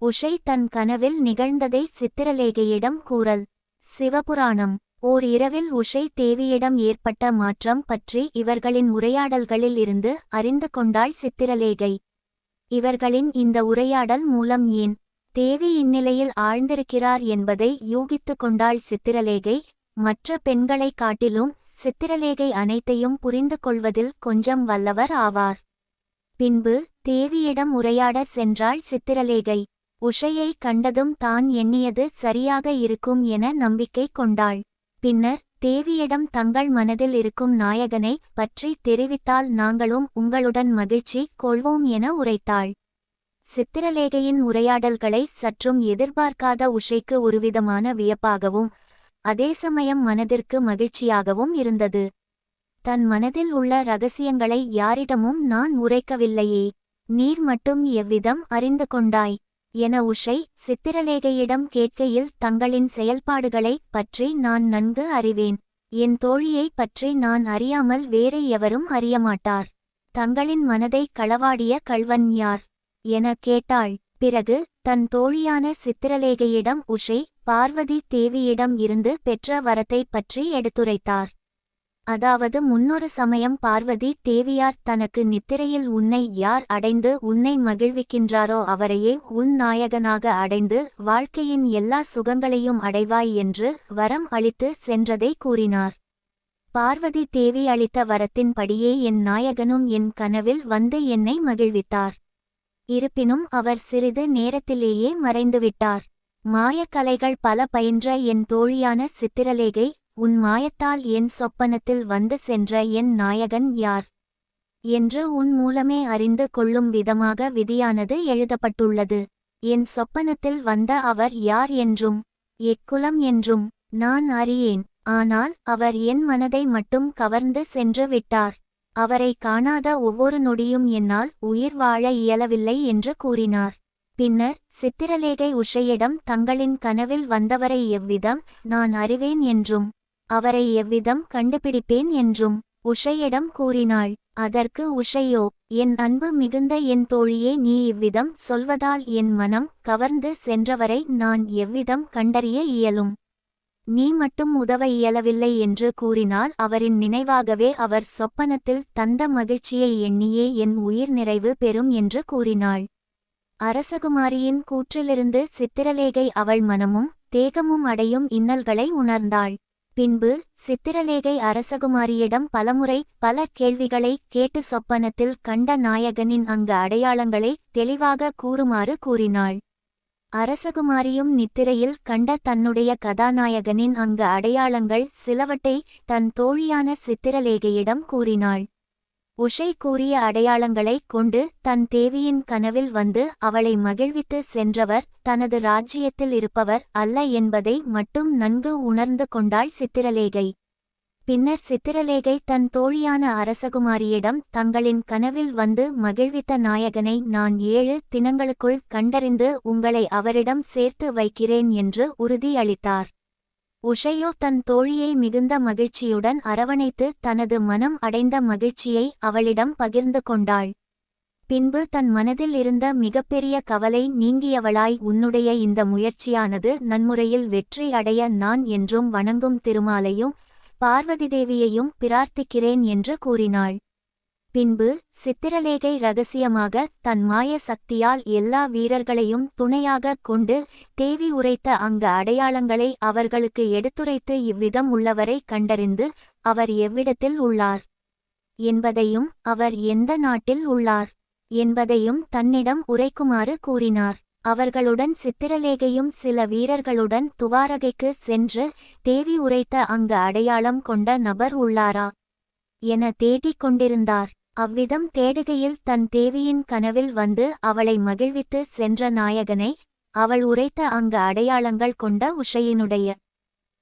உஷை தன் கனவில் நிகழ்ந்ததை சித்திரலேகையிடம் கூறல். சிவபுராணம். ஓர் இரவில் உஷை தேவியிடம் ஏற்பட்ட மாற்றம் பற்றி இவர்களின் உரையாடல்களில் இருந்து அறிந்து கொண்டாள் சித்திரலேகை. இவர்களின் இந்த உரையாடல் மூலம் ஏன் தேவி இந்நிலையில் ஆழ்ந்திருக்கிறார் என்பதை யூகித்து கொண்டாள் சித்திரலேகை. மற்ற பெண்களைக் காட்டிலும் சித்திரலேகை அனைத்தையும் புரிந்து கொள்வதில் கொஞ்சம் வல்லவர் ஆவார். பின்பு தேவியிடம் உரையாட சென்றாள் சித்திரலேகை. உஷையை கண்டதும் தான் எண்ணியது சரியாக இருக்கும் என நம்பிக்கை கொண்டாள். பின்னர் தேவியிடம் தங்கள் மனதில் இருக்கும் நாயகனை பற்றி தெரிவித்தால் நாங்களும் உங்களுடன் மகிழ்ச்சி கொள்வோம் என உரைத்தாள். சித்திரலேகையின் உரையாடல்களை சற்றும் எதிர்பார்க்காத உஷைக்கு ஒருவிதமான வியப்பாகவும் அதே சமயம் மனதிற்கு மகிழ்ச்சியாகவும் இருந்தது. தன் மனதில் உள்ள ரகசியங்களை யாரிடமும் நான் உரைக்கவில்லையே. நீர் மட்டும் எவ்விதம் அறிந்து கொண்டாய்? என உஷை சித்திரலேகையிடம் கேட்கையில் தங்களின் செயல்பாடுகளைப் பற்றி நான் நன்கு அறிவேன். என் தோழியைப் பற்றி நான் அறியாமல் வேறு எவரும் அறியமாட்டார். தங்களின் மனதை களவாடிய கள்வன் யார்? என கேட்டாள். பிறகு தன் தோழியான சித்திரலேகையிடம் உஷை பார்வதி தேவியிடம் இருந்து பெற்ற வரத்தை பற்றி எடுத்துரைத்தார். அதாவது முன்னொரு சமயம் பார்வதி தேவியார் தனக்கு நித்திரையில் உன்னை யார் அடைந்து உன்னை மகிழ்விக்கின்றாரோ அவரையே உன் நாயகனாக அடைந்து வாழ்க்கையின் எல்லா சுகங்களையும் அடைவாய் என்று வரம் அளித்து சென்றதை கூறினார். பார்வதி தேவி அளித்த வரத்தின்படியே என் நாயகனும் என் கனவில் வந்து என்னை மகிழ்வித்தார். இருப்பினும் அவர் சிறிது நேரத்திலேயே மறைந்துவிட்டார். மாயக்கலைகள் பல பயின்ற என் தோழியான சித்திரலேகை உன் மாயத்தால் என் சொப்பனத்தில் வந்து சென்ற என் நாயகன் யார்? என்று உன் மூலமே அறிந்து கொள்ளும் விதமாக விதியானது எழுதப்பட்டுள்ளது. என் சொப்பனத்தில் வந்த அவர் யார் என்றும் எக்குலம் என்றும் நான் அறியேன். ஆனால் அவர் என் மனதை மட்டும் கவர்ந்து சென்று விட்டார். அவரை காணாத ஒவ்வொரு நொடியும் என்னால் உயிர் வாழ இயலவில்லை என்று கூறினார். பின்னர் சித்திரலேகை உஷையிடம் தங்களின் கனவில் வந்தவரை எவ்விதம் நான் அறிவேன் என்றும் அவரை எவ்விதம் கண்டுபிடிப்பேன் என்றும் உஷையிடம் கூறினாள் அதற்கு உஷையோ என் அன்பு மிகுந்த என் தோழியே நீ இவ்விதம் சொல்வதால் என் மனம் கவர்ந்து சென்றவரை நான் எவ்விதம் கண்டறிய இயலும்? நீ மட்டும் உதவ இயலவில்லை என்று கூறினால் அவரின் நினைவாகவே அவர் சொப்பனத்தில் தந்த மகிழ்ச்சியை எண்ணியே என் உயிர் நிறைவு பெறும் என்று கூறினாள். அரசகுமாரியின் கூற்றிலிருந்து சித்திரலேகை அவள் மனமும் தேகமும் அடையும் இன்னல்களை உணர்ந்தாள். பின்பு சித்திரலேகை அரசகுமாரியிடம் பலமுறை பல கேள்விகளை கேட்டு சொப்பனத்தில் கண்ட நாயகனின் அங்கு அடையாளங்களை தெளிவாக கூறுமாறு கூறினாள். அரசகுமாரியும் நித்திரையில் கண்ட தன்னுடைய கதாநாயகனின் அங்கு அடையாளங்கள் சிலவற்றை தன் தோழியான சித்திரலேகையிடம் கூறினாள். உஷை கூறிய அடையாளங்களைக் கொண்டு தன் தேவியின் கனவில் வந்து அவளை மகிழ்வித்து சென்றவர் தனது ராஜ்ஜியத்தில் இருப்பவர் அல்ல என்பதை மட்டும் நன்கு உணர்ந்து கொண்டாள் சித்திரலேகை. பின்னர் சித்திரலேகை தன் தோழியான அரசகுமாரியிடம் தங்களின் கனவில் வந்து மகிழ்வித்த நாயகனை நான் ஏழு தினங்களுக்குள் கண்டறிந்து உங்களை அவரிடம் சேர்த்து வைக்கிறேன் என்று உறுதியளித்தார். உஷையோ தன் தோழியை மிகுந்த மகிழ்ச்சியுடன் அரவணைத்து தனது மனம் அடைந்த மகிழ்ச்சியை அவளிடம் பகிர்ந்து கொண்டாள். பின்பு தன் மனதில் இருந்த மிகப்பெரிய கவலை நீங்கியவளாய் உன்னுடைய இந்த முயற்சியானது நன்முறையில் வெற்றி அடைய நான் என்றும் வணங்கும் திருமாலையும் பார்வதி தேவியையும் பிரார்த்திக்கிறேன் என்று கூறினாள். பின்பு சித்திரலேகை ரகசியமாக தன் மாய சக்தியால் எல்லா வீரர்களையும் துணையாகக் கொண்டு தேவி உரைத்த அங்கு அடையாளங்களை அவர்களுக்கு எடுத்துரைத்து இவ்விதம் உள்ளவரை கண்டறிந்து அவர் எவ்விடத்தில் உள்ளார்? என்பதையும் அவர் எந்த நாட்டில் உள்ளார்? என்பதையும் தன்னிடம் உரைக்குமாறு கூறினார். அவர்களுடன் சித்திரலேகையும் சில வீரர்களுடன் துவாரகைக்கு சென்று தேவி உரைத்த அங்கு அடையாளம் கொண்ட நபர் உள்ளாரா? என தேடிக் கொண்டிருந்தார். அவ்விதம் தேடுகையில் தன் தேவியின் கனவில் வந்து அவளை மகிழ்வித்து சென்ற நாயகனை அவள் உரைத்த அங்கு அடையாளங்கள் கொண்ட உஷையினுடைய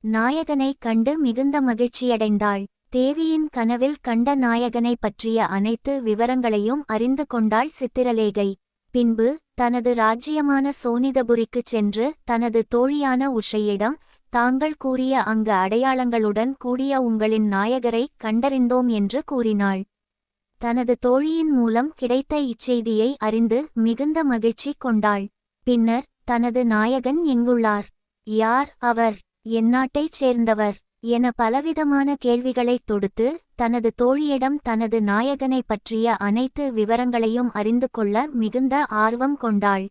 நாயகனை கண்டு மிகுந்த மகிழ்ச்சியடைந்தாள். தேவியின் கனவில் கண்ட நாயகனை பற்றிய அனைத்து விவரங்களையும் அறிந்து கொண்டாள் சித்திரலேகை. பின்பு தனது ராஜ்யமான சோனிதபுரிக்குச் சென்று தனது தோழியான உஷையிடம் தாங்கள் கூறிய அங்கு அடையாளங்களுடன் கூடிய உங்களின் நாயகரை கண்டறிந்தோம் என்று கூறினாள். தனது தோழியின் மூலம் கிடைத்த இச்செய்தியை அறிந்து மிகுந்த மகிழ்ச்சி கொண்டாள். பின்னர் தனது நாயகன் எங்குள்ளார்? யார் அவர்? எந்நாட்டைச் சேர்ந்தவர்? என பலவிதமான கேள்விகளைத் தொடுத்து தனது தோழியிடம் தனது நாயகனை பற்றிய அனைத்து விவரங்களையும் அறிந்து கொள்ள மிகுந்த ஆர்வம் கொண்டாள்.